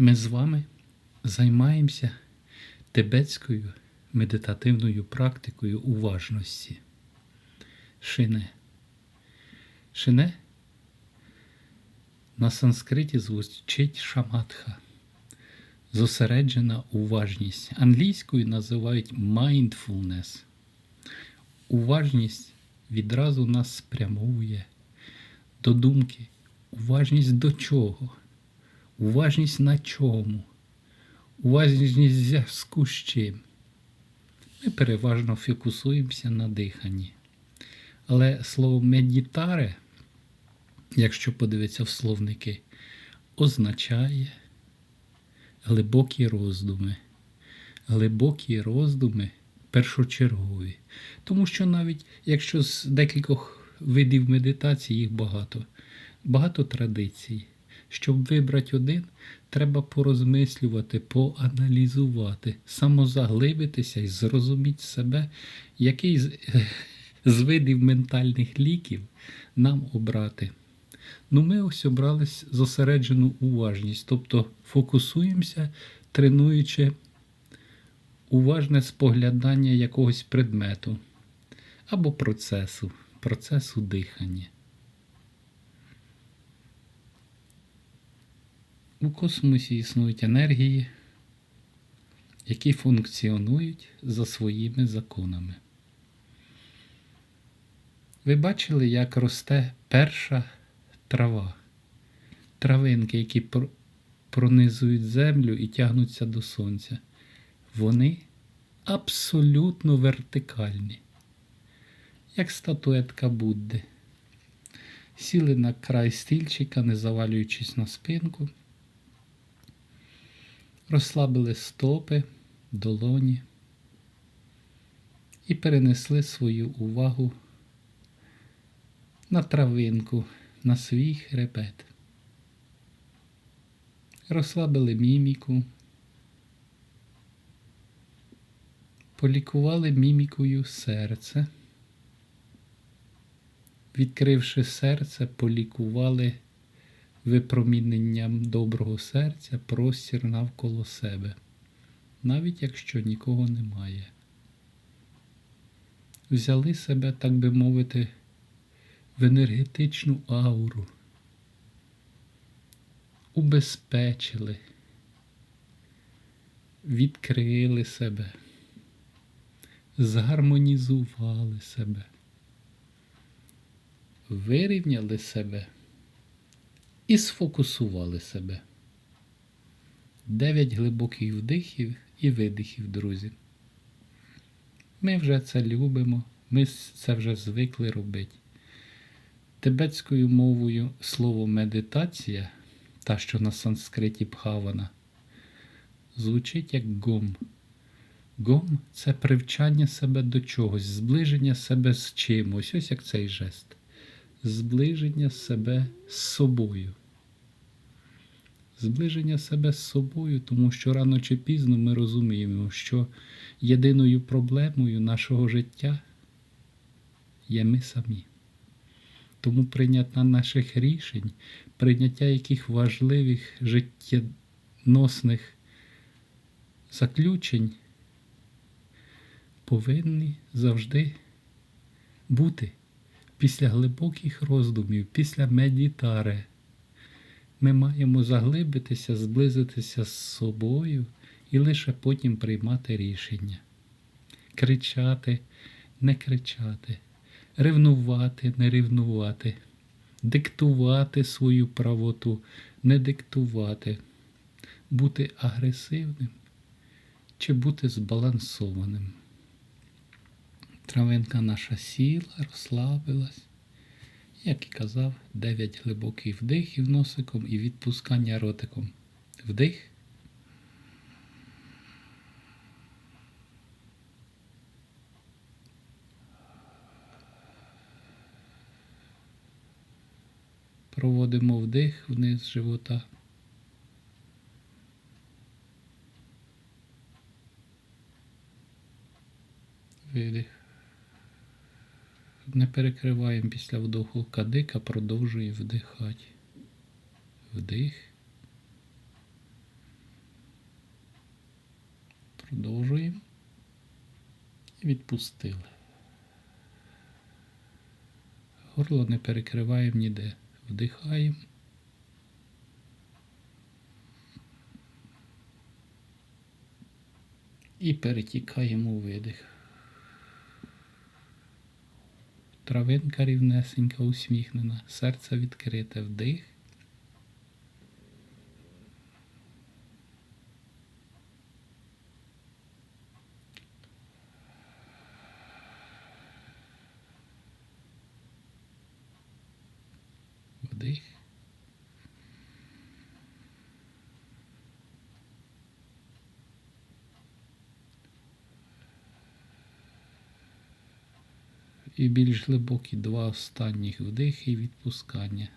Ми з вами займаємося тибетською медитативною практикою уважності. Шине. Шине на санскриті звучить шаматха. Зосереджена уважність. Англійською називають mindfulness. Уважність відразу нас спрямовує до думки. Уважність до чого? Уважність на чому? Уважність в зв'язку з чим? Ми переважно фокусуємося на диханні. Але слово медітаре, якщо подивитися в словники, означає глибокі роздуми. Глибокі роздуми першочергові. Тому що навіть якщо з декількох видів медитації їх багато, багато традицій. Щоб вибрати один, треба порозмислювати, поаналізувати, самозаглибитися і зрозуміти себе, який з, з видів ментальних ліків нам обрати. Ну, ми ось обрали зосереджену уважність, тобто фокусуємося, тренуючи уважне споглядання якогось предмету або процесу, процесу дихання. У космосі існують енергії, які функціонують за своїми законами. Ви бачили, як росте перша трава, травинки, які пронизують землю і тягнуться до сонця. Вони абсолютно вертикальні, як статуетка Будди. Сіли на край стільчика, не завалюючись на спинку розслабили стопи, долоні і перенесли свою увагу на травинку, на свій хребет. Розслабили міміку, полікували мімікою серце. Відкривши серце, полікували випроміненням доброго серця простір навколо себе, навіть якщо нікого немає. Взяли себе, так би мовити, в енергетичну ауру, убезпечили, відкрили себе, згармонізували себе, вирівняли себе і сфокусували себе. Дев'ять глибоких вдихів і видихів, друзі. Ми вже це любимо, ми це вже звикли робити. Тибетською мовою слово медитація, та, що на санскриті пхавана, звучить як гом. Гом це привчання себе до чогось, зближення себе з чимось, ось як цей жест. Зближення себе з собою зближення себе з собою, тому що рано чи пізно ми розуміємо, що єдиною проблемою нашого життя є ми самі. Тому прийняття наших рішень, прийняття яких важливих життєносних заключень повинні завжди бути після глибоких роздумів, після медітари ми маємо заглибитися, зблизитися з собою і лише потім приймати рішення. Кричати, не кричати, ревнувати, не ревнувати, диктувати свою правоту, не диктувати, бути агресивним чи бути збалансованим. Травинка наша сіла, розслабилась як і казав, 9 глибоких вдихів носиком і відпускання ротиком. Вдих. Проводимо вдих вниз живота. Видих не перекриваємо після вдоху кадика, продовжує вдихати. Вдих. Продовжуємо. І відпустили. Горло не перекриваємо ніде. Вдихаємо. І перетікаємо у видих. Травинка рівнесенька, усміхнена, серце відкрите, вдих. Вдих. І більш глибокі два останніх вдихи і відпускання.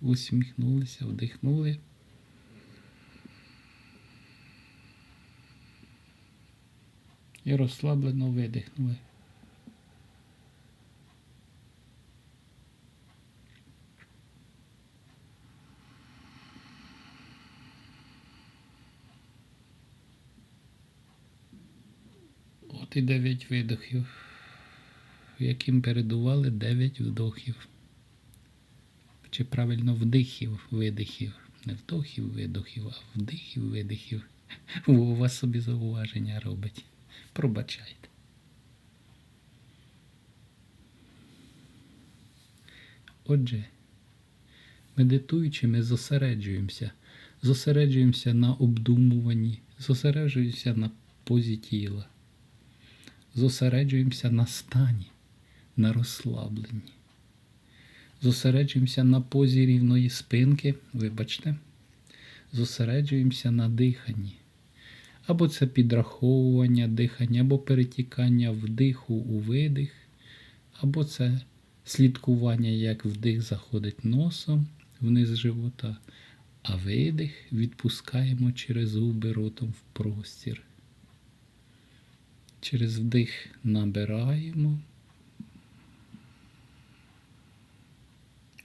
Усміхнулися, вдихнули. І розслаблено видихнули. От і дев'ять видохів, яким передували дев'ять вдохів. Чи правильно вдихів, видихів. Не вдохів, видохів, а вдихів, видихів. У вас собі зауваження робить. Пробачайте. Отже, медитуючи, ми зосереджуємося. Зосереджуємося на обдумуванні, зосереджуємося на позі тіла. Зосереджуємося на стані, на розслабленні. Зосереджуємося на позі рівної спинки, вибачте, зосереджуємося на диханні. Або це підраховування дихання, або перетікання вдиху у видих, або це слідкування, як вдих заходить носом вниз живота, а видих відпускаємо через зуби ротом в простір. Через вдих набираємо.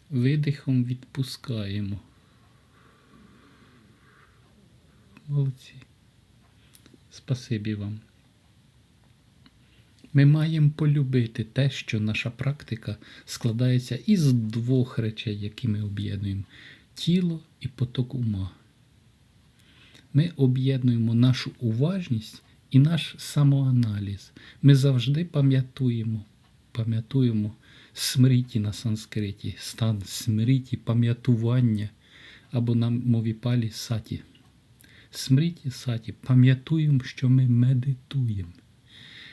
Видихом відпускаємо. Молодці. Спасибі вам. Ми маємо полюбити те, що наша практика складається із двох речей, які ми об'єднуємо тіло і поток ума. Ми об'єднуємо нашу уважність і наш самоаналіз. Ми завжди пам'ятуємо, пам'ятуємо смріті на санскриті, стан смріті, пам'ятування або на мові палі саті. Смріті саті, пам'ятуємо, що ми медитуємо.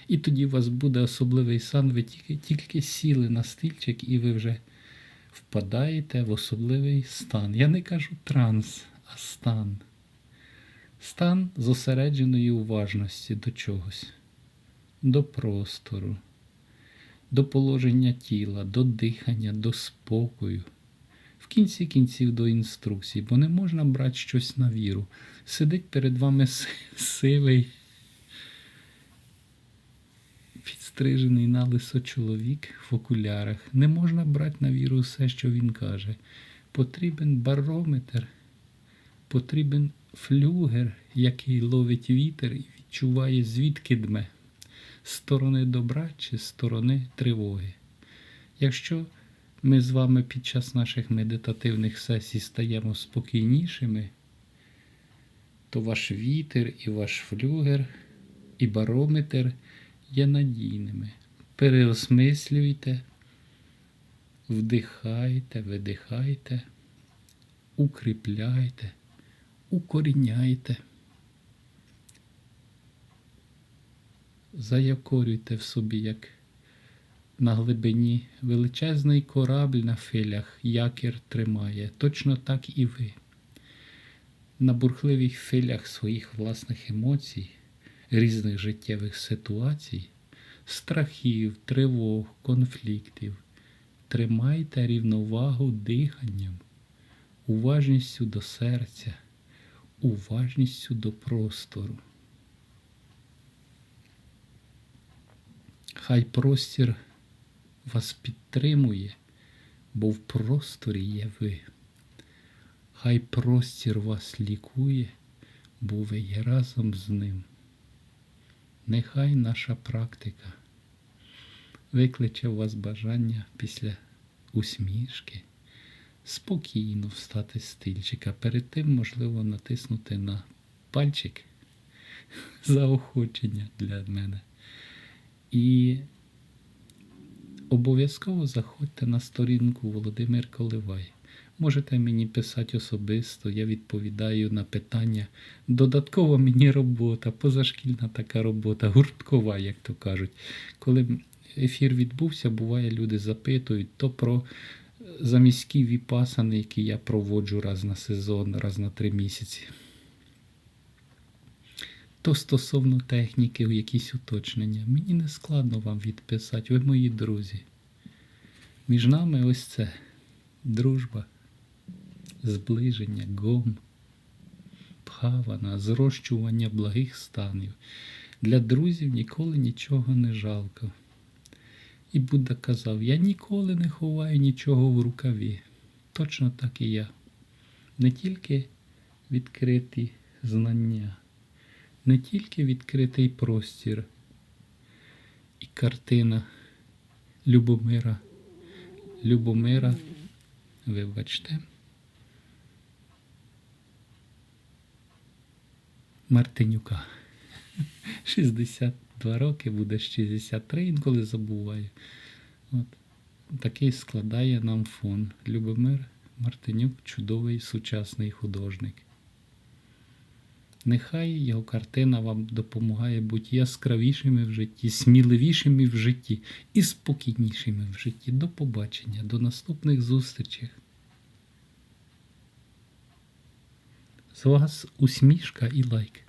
І тоді у вас буде особливий сан, ви тільки, тільки сіли на стільчик і ви вже впадаєте в особливий стан. Я не кажу транс, а стан. Стан зосередженої уважності до чогось, до простору, до положення тіла, до дихання, до спокою. В кінці кінців до інструкцій, бо не можна брати щось на віру. Сидить перед вами сивий, підстрижений на лисо чоловік в окулярах. Не можна брати на віру все, що він каже. Потрібен барометр, потрібен флюгер, який ловить вітер і відчуває, звідки дме, сторони добра чи сторони тривоги. Якщо ми з вами під час наших медитативних сесій стаємо спокійнішими, то ваш вітер і ваш флюгер і барометр є надійними. Переосмислюйте, вдихайте, видихайте, укріпляйте, укоріняйте. Заякорюйте в собі, як на глибині величезний корабль на филях якір тримає. Точно так і ви. На бурхливих филях своїх власних емоцій, різних життєвих ситуацій, страхів, тривог, конфліктів. Тримайте рівновагу диханням, уважністю до серця, уважністю до простору. Хай простір вас підтримує, бо в просторі є ви. Хай простір вас лікує, бо ви є разом з ним. Нехай наша практика викличе у вас бажання після усмішки спокійно встати з стільчика. Перед тим, можливо, натиснути на пальчик заохочення для мене. І обов'язково заходьте на сторінку Володимир Коливай. Можете мені писати особисто, я відповідаю на питання. Додаткова мені робота, позашкільна така робота, гурткова, як то кажуть. Коли ефір відбувся, буває, люди запитують то про заміські віпасани, які я проводжу раз на сезон, раз на три місяці. То стосовно техніки, якісь уточнення. Мені не складно вам відписати, ви мої друзі. Між нами ось це дружба, зближення, гом, пхавана, зрощування благих станів. Для друзів ніколи нічого не жалко. І Будда казав: Я ніколи не ховаю нічого в рукаві. Точно так і я. Не тільки відкриті знання, не тільки відкритий простір і картина Любомира. Любомира, вибачте. Мартинюка. 62 роки, буде 63, інколи забуваю. От. Такий складає нам фон. Любомир Мартинюк чудовий сучасний художник. Нехай його картина вам допомагає бути яскравішими в житті, сміливішими в житті і спокійнішими в житті. До побачення, до наступних зустрічей. З вас усмішка і лайк.